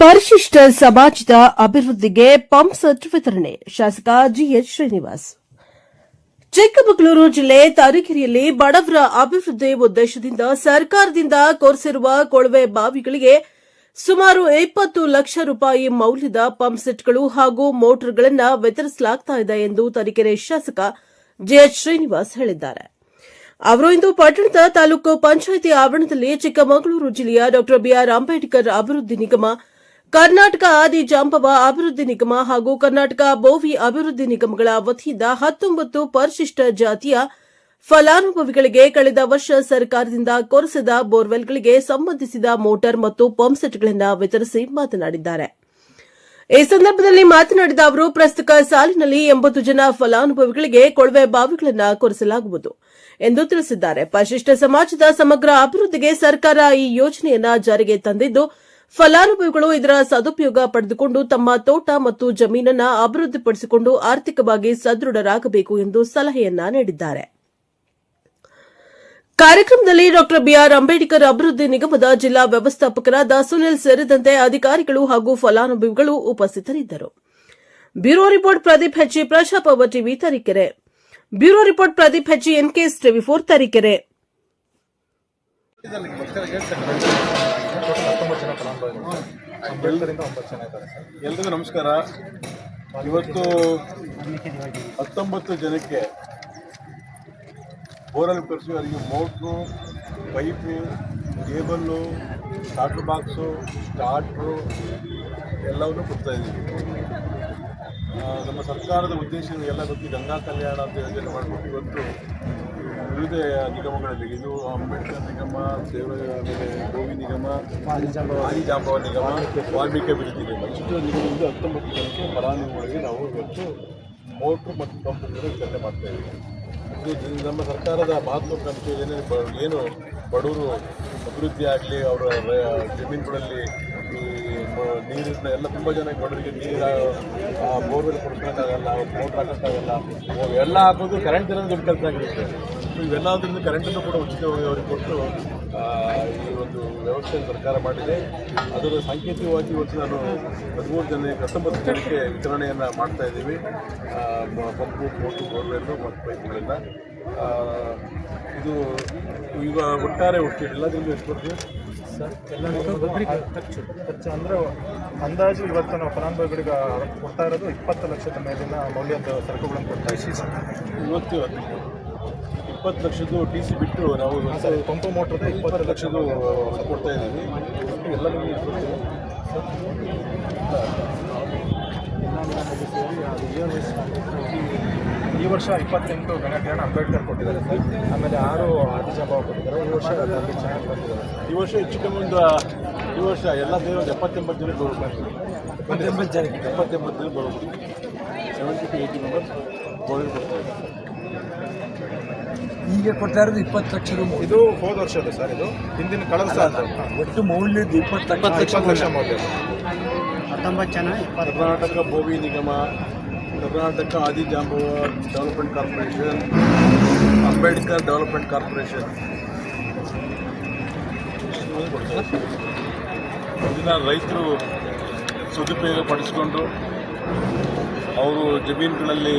ಪರಿಶಿಷ್ಟ ಸಮಾಜದ ಅಭಿವೃದ್ಧಿಗೆ ಪಂಪ್ ಸೆಟ್ ವಿತರಣೆ. ಶಾಸಕ ಜಿಎಚ್ ಶ್ರೀನಿವಾಸ್. ಚಿಕ್ಕಮಗಳೂರು ಜಿಲ್ಲೆ ತರೀಕೆರೆಯಲ್ಲಿ ಬಡವರ ಅಭಿವೃದ್ಧಿ ಉದ್ದೇಶದಿಂದ ಸರ್ಕಾರದಿಂದ ಕೋರಿಸಿರುವ ಕೊಳವೆ ಬಾವಿಗಳಿಗೆ ಸುಮಾರು ಇಪ್ಪತ್ತು ಲಕ್ಷ ರೂಪಾಯಿ ಮೌಲ್ಯದ ಪಂಪ್ ಸೆಟ್ಗಳು ಹಾಗೂ ಮೋಟಾರ್ಗಳನ್ನು ವಿತರಿಸಲಾಗುತ್ತಿದೆ ಎಂದು ತರೀಕೆರೆ ಶಾಸಕ ಜಿಎಚ್ ಶ್ರೀನಿವಾಸ್ ಹೇಳಿದ್ದಾರೆ. ಅವರು ಇಂದು ಪಟ್ಟಣದ ತಾಲೂಕು ಪಂಚಾಯಿತಿ ಆವರಣದಲ್ಲಿ ಚಿಕ್ಕಮಗಳೂರು ಜಿಲ್ಲೆಯ ಡಾ ಬಿಆರ್ ಅಂಬೇಡ್ಕರ್ ಅಭಿವೃದ್ಧಿ ನಿಗಮ ಕರ್ನಾಟಕ ಆದಿ ಜಾಂಬವ ಅಭಿವೃದ್ಧಿ ನಿಗಮ ಹಾಗೂ ಕರ್ನಾಟಕ ಬೋವಿ ಅಭಿವೃದ್ಧಿ ನಿಗಮಗಳ ವತಿಯಿಂದ ಹತ್ತೊಂಬತ್ತು ಪರಿಶಿಷ್ಟ ಜಾತಿಯ ಫಲಾನುಭವಿಗಳಿಗೆ ಕಳೆದ ವರ್ಷ ಸರ್ಕಾರದಿಂದ ಕೊರೆಸಿದ ಬೋರ್ವೆಲ್ಗಳಿಗೆ ಸಂಬಂಧಿಸಿದ ಮೋಟಾರ್ ಮತ್ತು ಪಂಪ್ ಸೆಟ್ಗಳನ್ನು ವಿತರಿಸಿ ಮಾತನಾಡಿದ್ದಾರೆ. ಈ ಸಂದರ್ಭದಲ್ಲಿ ಮಾತನಾಡಿದ ಅವರು, ಪ್ರಸ್ತುತ ಸಾಲಿನಲ್ಲಿ ಎಂಬತ್ತು ಜನ ಫಲಾನುಭವಿಗಳಿಗೆ ಕೊಳವೆ ಬಾವಿಗಳನ್ನು ಕೊರೆಸಲಾಗುವುದು ಎಂದು ತಿಳಿಸಿದ್ದಾರೆ. ಪರಿಶಿಷ್ಟ ಸಮಾಜದ ಸಮಗ್ರ ಅಭಿವೃದ್ಧಿಗೆ ಸರ್ಕಾರ ಈ ಯೋಜನೆಯನ್ನ ಜಾರಿಗೆ ತಂದಿದ್ದು ಫಲಾನುಭವಿಗಳು ಇದರ ಸದುಪಯೋಗ ಪಡೆದುಕೊಂಡು ತಮ್ಮ ತೋಟ ಮತ್ತು ಜಮೀನನ್ನ ಅಭಿವೃದ್ಧಿಪಡಿಸಿಕೊಂಡು ಆರ್ಥಿಕವಾಗಿ ಸದೃಢರಾಗಬೇಕು ಎಂದು ಸಲಹೆಯನ್ನ ನೀಡಿದ್ದಾರೆ. ಕಾರ್ಯಕ್ರಮದಲ್ಲಿ ಡಾ ಬಿಆರ್ ಅಂಬೇಡ್ಕರ್ ಅಭಿವೃದ್ಧಿ ನಿಗಮದ ಜಿಲ್ಲಾ ವ್ಯವಸ್ಥಾಪಕರಾದ ಸುನಿಲ್ ಸೇರಿದಂತೆ ಅಧಿಕಾರಿಗಳು ಹಾಗೂ ಫಲಾನುಭವಿಗಳು ಉಪಸ್ಥಿತರಿದ್ದರು. Bureau report Pradeep HG ಪ್ರಶಾಪ TV Tarikere. Bureau report Pradeep HG NKS TV four Tarikere. ಎಲ್ರಿಗೂ ನಮಸ್ಕಾರ. ಇವತ್ತು ಹತ್ತೊಂಬತ್ತು ಜನಕ್ಕೆ ಬೋರಲ್ ಕರೆಸಿ ಅವರಿಗೆ motor, pipe, cable, starter box, starter ಎಲ್ಲವನ್ನು ಕೊಡ್ತಾ ಇದ್ದೀವಿ. ನಮ್ಮ ಸರ್ಕಾರದ ಉದ್ದೇಶ ಎಲ್ಲ ಗೊತ್ತಿ ಗಂಗಾ ಕಲ್ಯಾಣ ಅಂತ ಯೋಜನೆ ಮಾಡಿಬಿಟ್ಟು ಇವತ್ತು ವಿವಿಧ ನಿಗಮಗಳಲ್ಲಿ. ಇದು ಅಂಬೇಡ್ಕರ್ ನಿಗಮ ದೇವರ ಗೋವಿ ನಿಗಮ ಆದಿ ಜಾಂಬವ ನಿಗಮ ವಾಲ್ಮೀಕಿ ಅಭಿವೃದ್ಧಿ ನಿಗಮ. ಇಷ್ಟು ನಿಗಮದಿಂದ ಹತ್ತೊಂಬತ್ತು ಜನಕ್ಕೆ ಫಲಾನುಭವಿಗಳಿಗೆ ನಾವು ಇವತ್ತು ಮೋಟ್ರು ಮತ್ತು ಪಂಪ್ಗಳನ್ನು ವಿತರಣೆ ಮಾಡ್ತಾ ಇದ್ದೀವಿ. ಇದು ನಮ್ಮ ಸರ್ಕಾರದ ಮಹತ್ವಾಕಾಂಕ್ಷೆ ಏನೇ ಬ ಏನು ಬಡವರು ಅಭಿವೃದ್ಧಿ ಆಗಲಿ ಅವರ ಜಮೀನುಗಳಲ್ಲಿ ಈ ನೀರಿನ ಎಲ್ಲ ತುಂಬ ಜನ ಬಡವರಿಗೆ ನೀರು ಬೋರ್ವೆಲ್ ಕೊಡ್ಸೋಕ್ಕಾಗಲ್ಲ ಮೋಟ್ರ್ ಹಾಕೋಕ್ಕಾಗಲ್ಲ. ಎಲ್ಲ ಹಾಕೋದು ಕರೆಂಟ್ ಇರೋದು ದೊಡ್ಡ ಕೆಲಸ ಆಗಿರುತ್ತೆ. ಸೊ ಇವೆಲ್ಲದರಿಂದ ಕರೆಂಟನ್ನು ಕೂಡ ಉಚಿತವಾಗಿ ಅವರಿಗೆ ಕೊಟ್ಟು ಈ ಒಂದು ವ್ಯವಸ್ಥೆ ಸರ್ಕಾರ ಮಾಡಿದೆ. ಅದರ ಸಾಂಕೇತಿಕವಾಗಿ ಇವತ್ತು ನಾನು ಹದಿಮೂರು ಜನ ಹತ್ತೊಂಬತ್ತು ಜನಕ್ಕೆ ವಿತರಣೆಯನ್ನು ಮಾಡ್ತಾ ಇದ್ದೀವಿ. ಪಂಪು ಮೋಟು ಬೋರ್ವೆಲ್ಲು ಮತ್ತು ಪೈಪ್ಗಳಿಂದ ಆ, ಇದು ಈಗ ಒಟ್ಟಾರೆ ಒಟ್ಟು ಎಲ್ಲದರಿಂದ ಎಷ್ಟು ಬರ್ತದೆ ಸರ್? ಎಲ್ಲ ಖರ್ಚು ಖರ್ಚು ಅಂದರೆ ಅಂದಾಜು ಇವತ್ತು ನಾವು ಫಲಾನುಭವಿಗಳಿಗೆ ಕೊಡ್ತಾ ಇರೋದು ಇಪ್ಪತ್ತು ಲಕ್ಷದ ಮೇಲಿನ ಮೌಲ್ಯದ ಸರಕುಗಳನ್ನು ಕೊಡ್ತಾ ಇದ್ದೀವಿ ಸರ್. ಇವತ್ತು ಇಪ್ಪತ್ತು ಲಕ್ಷದ್ದು ಟಿ ಸಿ ಬಿಟ್ಟು ನಾವು ಪಂಪ್ ಸರ್ ಪಂಪು ಮೋಟ್ರದ ಇಪ್ಪತ್ತು ಲಕ್ಷದ್ದು ಕೊಡ್ತಾ ಇದ್ದೀವಿ. ಒಟ್ಟು ಎಲ್ಲ? ಸೇರಿ. ಅದು year wise ಈ ವರ್ಷ ಇಪ್ಪತ್ತೆಂಟು ಗಣಕಿರಣ ಅಂಬೇಡ್ಕರ್ ಕೊಟ್ಟಿದ್ದಾರೆ ಸರ್. ಆಮೇಲೆ ಆರು ಆದಿಜಾಬಾವ್ ಕೊಟ್ಟಿದ್ದಾರೆ. ಈ ವರ್ಷ ಚೆನ್ನಾಗಿ ಕೊಟ್ಟಿದ್ದಾರೆ ಈ ವರ್ಷ ಹೆಚ್ಚು ಕಮ್ಮಿ ಒಂದು ಈ ವರ್ಷ ಎಲ್ಲ ದೇವರು ಒಂದು ಎಪ್ಪತ್ತೆಂಬತ್ತು ಜನ ಬರಬೇಕು. ಎಪ್ಪತ್ತೆಂಬತ್ತು ಜನಕ್ಕೆ? ಎಪ್ಪತ್ತೆಂಬತ್ತು ಜನ ಬರಬೇಕು. ಸೆವೆಂಟಿ ಟು ಏಯ್ಟಿ ಮೆಂಬರ್ಸ್ ಈಗ ಕೊಡ್ತಾ ಇರೋದು ಇಪ್ಪತ್ತು ಲಕ್ಷ ರೂಪಾಯಿ ಇದು ಹೋದ ವರ್ಷದ ಸರ್ ಇದು. ಹಿಂದಿನ ಕಳೆದ ಸಾಲ ಒಟ್ಟು ಮೌಲ್ಯದ ಇಪ್ಪತ್ತು ಲಕ್ಷ. ಇಪ್ಪತ್ತು ಲಕ್ಷ ಮೌಲ್ಯ. ಹತ್ತೊಂಬತ್ತು ಜನ ಕರ್ನಾಟಕ ಭೂಮಿ ನಿಗಮ Karnataka Adi Jambava development corporation, Ambedkar development corporation. ಇದನ್ನ ರೈತರು ಸದುಪಯೋಗ ಪಡಿಸ್ಕೊಂಡು ಅವರು ಜಮೀನುಗಳಲ್ಲಿ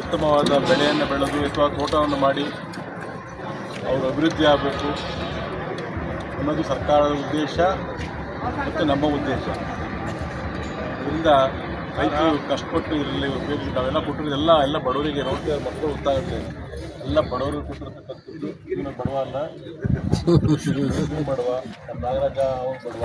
ಉತ್ತಮವಾದ ಬೆಳೆಯನ್ನು ಬೆಳೆದು ಅಥವಾ ತೋಟವನ್ನು ಮಾಡಿ ಅವರು ಅಭಿವೃದ್ಧಿ ಆಗಬೇಕು ಅನ್ನೋದು ಸರ್ಕಾರದ ಉದ್ದೇಶ ಮತ್ತು ನಮ್ಮ ಉದ್ದೇಶ. ಇದರಿಂದ ರೈತರು ಕಷ್ಟಪಟ್ಟು ಇದರಲ್ಲಿ ಉಪಯೋಗಿಸಿ ನಾವೆಲ್ಲ ಕೊಟ್ಟಿರೋದೆಲ್ಲ ಎಲ್ಲ ಬಡವರಿಗೆ ನೋಡ್ತಾ ಇರೋ ಮಕ್ಕಳು ಗೊತ್ತಾಗುತ್ತೆ ಎಲ್ಲ ಬಡವರಿಗೆ ಕೊಟ್ಟಿರ್ತಕ್ಕಂಥದ್ದು. ಇವನು ಬಡವ ಅಲ್ಲ. ಬಡವ. ನಮ್ಮ ನಾಗರಾಜ, ಅವನು ಬಡವ.